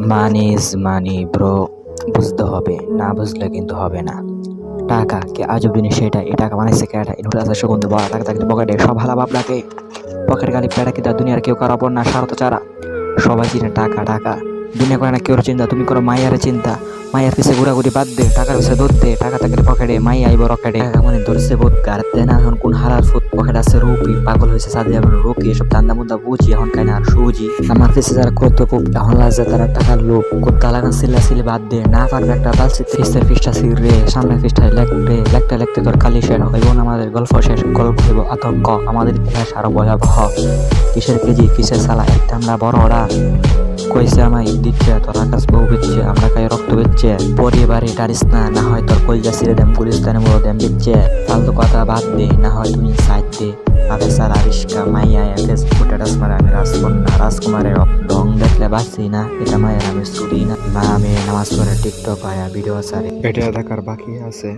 Money is money, bro. বুঝতে হবে, না বুঝলে কিন্তু হবে না। টাকা, কে আজব জিনিস সেটা, এই টাকা বানাইছে কেটা এই নোট আছে সুগন্ধ বড় টাকা থাকলে পকেটে সব ভালো বাপলাকে পকেট গালি পেটা কিন্তু দুনিয়ার কেউ কারও অপর না, সারত চারা সবাই চিনে টাকা টাকা। দুনিয়া করে না কেউ চিন্তা, তুমি করো মায়ের চিন্তা। মাইয়ার পিছে ঘুরাঘুরি বাদ দে, টাকার পিছে দৌড় দে, টাকা থাকলে পকেটে, মাই আইব রকেটে। মানে ধরছে বোধ গাড়তে না এখন কোন হারার ফুট পকেট আছে রুপি? পাগল হয়েছে সাদি এখন রুকি এসব ধান্দা মুন্দা বুঝি, এখন কেন আর সুজি। আমার পিছে যারা করত খুব এখন লাগছে তারা টাকার লোক কোথা লাগান সিলা সিলি বাদ দে, না পারবে একটা বালছি ফিস্টের ফিসটা সির রে, সামনে ফিসটা লেখতে লেখতে লেখতে তোর কালি শেষ হইব আমাদের গল্প শেষ, গল্প হইব আতঙ্ক। আমাদের ইতিহাস আরও ভয়াবহ। কিসের কেজি, কিসের সালা একটা আমরা বড় ওরা কইছে আমায়, দিচ্ছে, তোর আকাশ বউ বেচছে, আমরা খাই রক্ত বেচছে। পরিবারে ডারিস না না হয় তোর কলজা ছিঁড়ে দেম গুলিস্তানে বড় দেম বেচছে। ফালতু কথা বাদ দে, না হয় তুমি সাইড দে। আবে সারা রিস্কা মাইয়া এফেস ফুটাটাস মারে, আমি রাজকন্যা, রাজকুমারের ঢং দেখলে বাঁচছি না, এটা মায়ের আমি ছুটি না। মা, আমি নামাজ পড়ে টিকটক আয়া ভিডিও সারে এটা দেখার বাকি আছে।